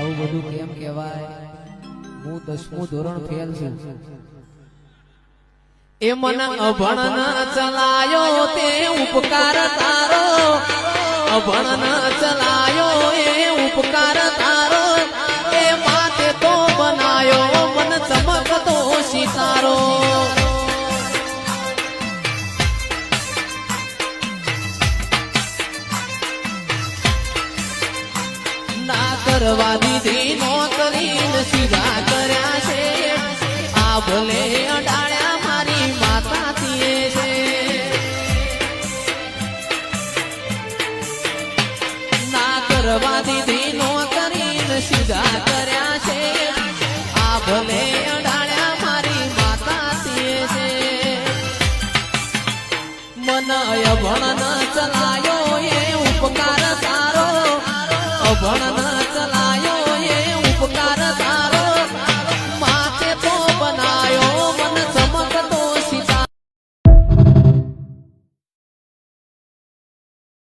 આવું બધું કેમ કહેવાય? હું દસમું ધોરણ ફેલ છું. એ મને અભણ ન ચલાયો તે ઉપકાર તારો. અભણ ન ચલાયો એ ઉપકાર ના કરવા દીધી નોકરી સીધા કર્યા છે. આ ભલે અડાળ્યા મારી માતા છે. ના કરવા દીધી નોકરી સીધા કર્યા છે. આ ભલે અડાળ્યા મારી માતા છે. મન અભણ ન ચલાયો એ